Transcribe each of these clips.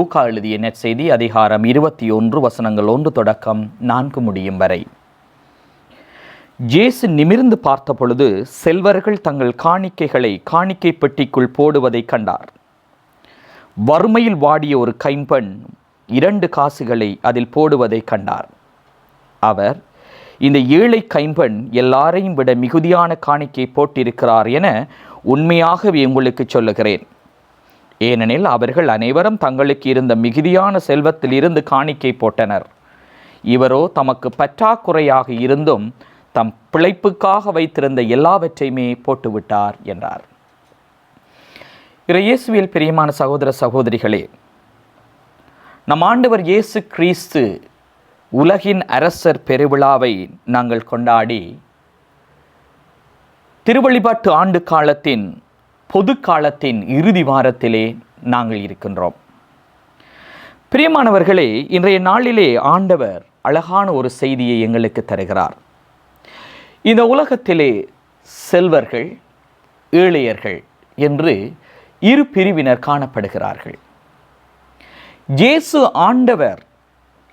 Luca எழுதிய நெற்செய்தி அதிகாரம் இருபத்தி ஒன்று வசனங்கள் ஒன்று தொடக்கம் நான்கு முடியும் வரை. ஜேசு நிமிர்ந்து பார்த்த பொழுது செல்வர்கள் தங்கள் காணிக்கைகளை காணிக்கை பெட்டிக்குள் போடுவதைக் கண்டார். வறுமையில் வாடிய ஒரு கைம்பெண் இரண்டு காசுகளை அதில் போடுவதைக் கண்டார். அவர் இந்த ஏழை கைம்பெண் எல்லாரையும் விட மிகுதியான காணிக்கை போட்டிருக்கிறார் என உண்மையாகவே உங்களுக்கு சொல்லுகிறேன். ஏனெனில் அவர்கள் அனைவரும் தங்களுக்கு இருந்த மிகுதியான செல்வத்தில் இருந்து காணிக்கை போட்டனர். இவரோ தமக்கு பற்றாக்குறையாக இருந்தும் தம் பிழைப்புக்காக வைத்திருந்த எல்லாவற்றையுமே போட்டுவிட்டார் என்றார். இயேசுவில் பிரியமான சகோதர சகோதரிகளே நம் ஆண்டவர் இயேசு கிறிஸ்து உலகின் அரசர் பெருவிழாவை நாங்கள் கொண்டாடி திருவழிபாட்டு ஆண்டு காலத்தின் பொது காலத்தின் இறுதி வாரத்திலே நாங்கள் இருக்கின்றோம். பிரியமானவர்களே இன்றைய நாளிலே ஆண்டவர் அழகான ஒரு செய்தியை எங்களுக்கு தருகிறார். இந்த உலகத்திலே செல்வர்கள் ஏழையர்கள் என்று இரு பிரிவினர் காணப்படுகிறார்கள். இயேசு ஆண்டவர்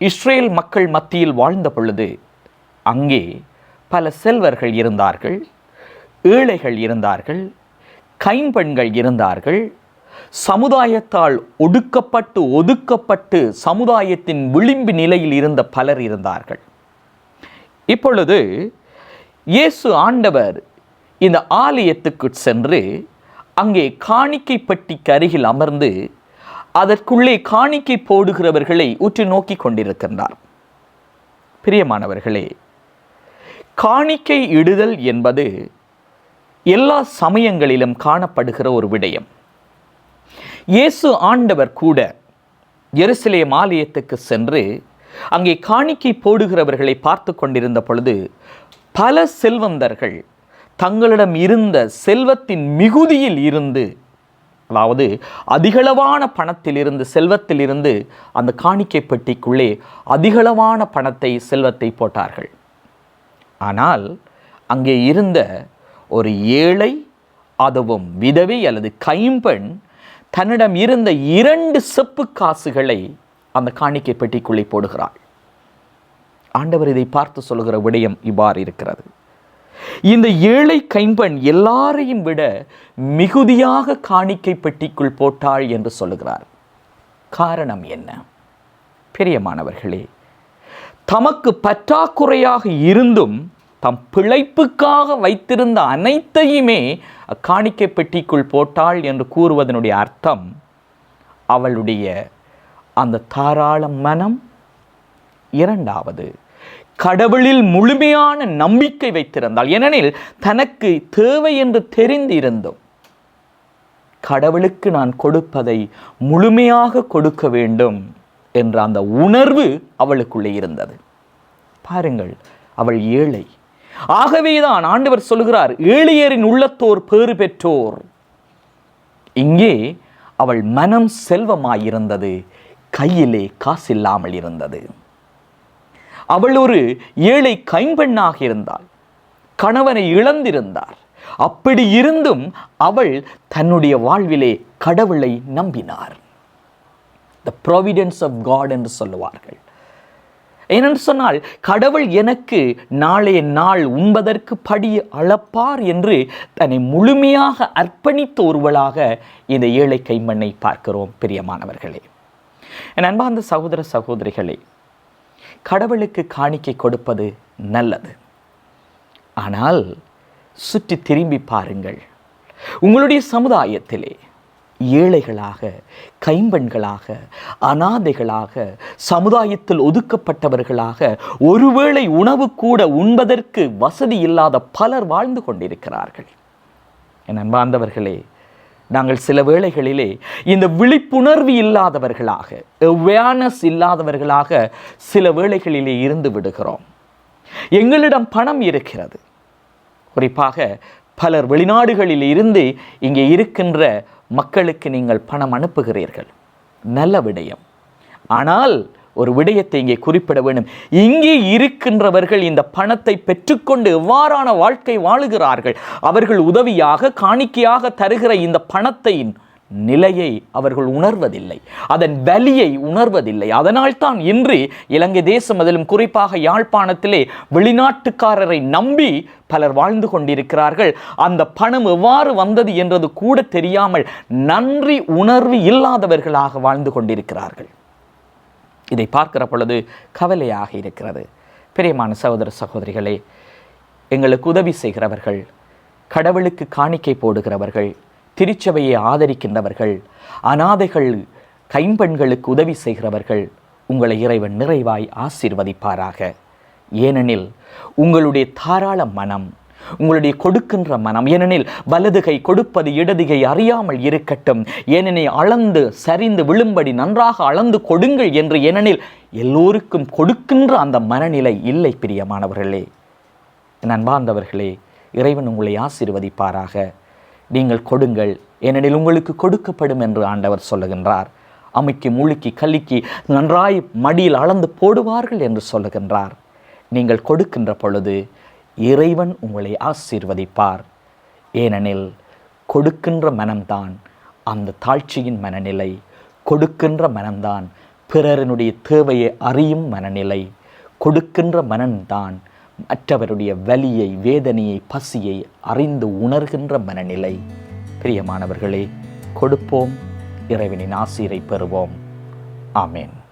இஸ்ரேல் மக்கள் மத்தியில் வாழ்ந்த பொழுது அங்கே பல செல்வர்கள் இருந்தார்கள் ஏழைகள் இருந்தார்கள் கைம்பெண்கள் இருந்தார்கள். சமுதாயத்தால் ஒடுக்கப்பட்டு ஒதுக்கப்பட்டு சமுதாயத்தின் விளிம்பு நிலையில் இருந்த பலர் இருந்தார்கள். இப்பொழுது இயேசு ஆண்டவர் இந்த ஆலயத்துக்கு சென்று அங்கே காணிக்கை பெட்டிக்கு அருகில் அமர்ந்து அதற்குள்ளே காணிக்கை போடுகிறவர்களை உற்று நோக்கி கொண்டிருக்கின்றார். பிரியமானவர்களே காணிக்கை இடுதல் என்பது எல்லா சமயங்களிலும் காணப்படுகிற ஒரு விடயம். இயேசு ஆண்டவர் கூட எருசலேம் ஆலயத்துக்கு சென்று அங்கே காணிக்கை போடுகிறவர்களை பார்த்து கொண்டிருந்த பொழுது பல செல்வந்தர்கள் தங்களிடம் இருந்த செல்வத்தின் மிகுதியில் இருந்து அதாவது அதிகளவான பணத்திலிருந்து செல்வத்திலிருந்து அந்த காணிக்கை பெட்டிக்குள்ளே அதிகளவான பணத்தை செல்வத்தை போட்டார்கள். ஆனால் அங்கே இருந்த ஒரு ஏழை அதுவும் விதவை அல்லது கைம்பெண் தன்னிடம் இருந்த இரண்டு செப்பு காசுகளை அந்த காணிக்கை பெட்டிக்குள்ளே போடுகிறாள். ஆண்டவர் இதை பார்த்து சொல்கிற விடயம் இவ்வாறு இருக்கிறது. இந்த ஏழை கைம்பெண் எல்லாரையும் விட மிகுதியாக காணிக்கை பெட்டிக்குள் போட்டாள் என்று சொல்லுகிறார். காரணம் என்ன? பெரியமானவர்களே தமக்கு பற்றாக்குறையாக இருந்தும் தம் பிழைப்புக்காக வைத்திருந்த அனைத்தையுமே காணிக்கை பெட்டிக்குள் போட்டாள் என்று கூறுவதனுடைய அர்த்தம் அவளுடைய அந்த தாராள மனம். இரண்டாவது கடவுளில் முழுமையான நம்பிக்கை வைத்திருந்தாள். ஏனெனில் தனக்கு தேவை என்று தெரிந்திருந்தும் கடவுளுக்கு நான் கொடுப்பதை முழுமையாக கொடுக்க வேண்டும் என்ற அந்த உணர்வு அவளுக்குள்ளே இருந்தது. பாருங்கள் அவள் ஏழை. ஆகவேதான் ஆண்டவர் சொல்கிறார் ஏழையரின் உள்ளத்தோர் பேறு பெற்றோர். இங்கே அவள் மனம் செல்வமாயிருந்தது கையிலே காசில்லாமல் இருந்தது. அவள் ஒரு ஏழை கைம்பெண்ணாக இருந்தாள் கணவனை இழந்திருந்தார். அப்படி இருந்தும் அவள் தன்னுடைய வாழ்விலே கடவுளை நம்பினார். த ப்ரொவிடன்ஸ் ஆஃப் காட் என்று சொல்லுவார்கள். ஏனென்று சொன்னால் கடவுள் எனக்கு நாளைய நாள் உண்பதற்கு படி அளப்பார் என்று தன்னை முழுமையாக அர்ப்பணித்த ஒருவளாக இந்த ஏழை கைமண்ணை பார்க்கிறோம் பிரியமானவர்களே. என் அன்பார்ந்த சகோதர சகோதரிகளே கடவுளுக்கு காணிக்கை கொடுப்பது நல்லது. ஆனால் சுற்றி திரும்பி பாருங்கள். உங்களுடைய சமுதாயத்திலே ஏழைகளாக கைம்பெண்களாக அனாதைகளாக சமுதாயத்தில் ஒதுக்கப்பட்டவர்களாக ஒருவேளை உணவு கூட உண்பதற்கு வசதி இல்லாத பலர் வாழ்ந்து கொண்டிருக்கிறார்கள். என் அன்பார்ந்தவர்களே நாங்கள் சில வேளைகளிலே இந்த விழிப்புணர்வு இல்லாதவர்களாக அவேர்னஸ் இல்லாதவர்களாக சில வேளைகளிலே இருந்து விடுகிறோம். எங்களிடம் பணம் இருக்கிறது. குறிப்பாக பலர் வெளிநாடுகளில் இருந்து இங்கே இருக்கின்ற மக்களுக்கு நீங்கள் பணம் அனுப்புகிறீர்கள். நல்ல விடயம். ஆனால் ஒரு விடயத்தை இங்கே குறிப்பிட வேண்டும். இங்கே இருக்கின்றவர்கள் இந்த பணத்தை பெற்றுக்கொண்டு எவ்வாறான வாழ்க்கை வாழுகிறார்கள்? அவர்கள் உதவியாக காணிக்கையாக தருகிற இந்த பணத்தை நிலையை அவர்கள் உணர்வதில்லை. அதன் வலியை உணர்வதில்லை. அதனால்தான் இன்று இலங்கை தேசம் அதிலும் குறிப்பாக யாழ்ப்பாணத்திலே வெளிநாட்டுக்காரரை நம்பி பலர் வாழ்ந்து கொண்டிருக்கிறார்கள். அந்த பணம் எவ்வாறு வந்தது என்றது கூட தெரியாமல் நன்றி உணர்வு இல்லாதவர்களாக வாழ்ந்து கொண்டிருக்கிறார்கள். இதை பார்க்கிற பொழுது கவலையாக இருக்கிறது. பிரியமான சகோதர சகோதரிகளே எங்களுக்கு உதவி செய்கிறவர்கள் கடவுளுக்கு காணிக்கை போடுகிறவர்கள் திருச்சபையை ஆதரிக்கின்றவர்கள் அனாதைகள் கைம்பெண்களுக்கு உதவி செய்கிறவர்கள் உங்களை இறைவன் நிறைவாய் ஆசீர்வதிப்பாராக. ஏனெனில் உங்களுடைய தாராள மனம் உங்களுடைய கொடுக்கின்ற மனம் ஏனெனில் வலது கை கொடுப்பது இடதுகை அறியாமல் இருக்கட்டும். ஏனெனில் அளந்து சரிந்து விழும்படி நன்றாக அளந்து கொடுங்கள் என்று ஏனெனில் எல்லோருக்கும் கொடுக்கின்ற அந்த மனநிலை இல்லை பிரியமானவர்களே. என் இறைவன் உங்களை ஆசீர்வதிப்பாராக. நீங்கள் கொடுங்கள். ஏனெனில் உங்களுக்கு கொடுக்கப்படும் என்று ஆண்டவர் சொல்லுகின்றார். அமைக்கு முழுக்கி கல்லிக்கி நன்றாய் மடியில் அளந்து போடுவார்கள் என்று சொல்லுகின்றார். நீங்கள் கொடுக்கின்ற பொழுது இறைவன் உங்களை ஆசீர்வதிப்பார். ஏனெனில் கொடுக்கின்ற மனம்தான் அந்த தாழ்ச்சியின் மனநிலை. கொடுக்கின்ற மனம்தான் பிறரினுடைய தேவையை அறியும் மனநிலை. கொடுக்கின்ற மனம்தான் மற்றவருடைய வலியை வேதனையை பசியை அறிந்து உணர்கின்ற மனநிலை. பிரியமானவர்களே கொடுப்போம் இறைவனின் ஆசீரை பெறுவோம். ஆமேன்.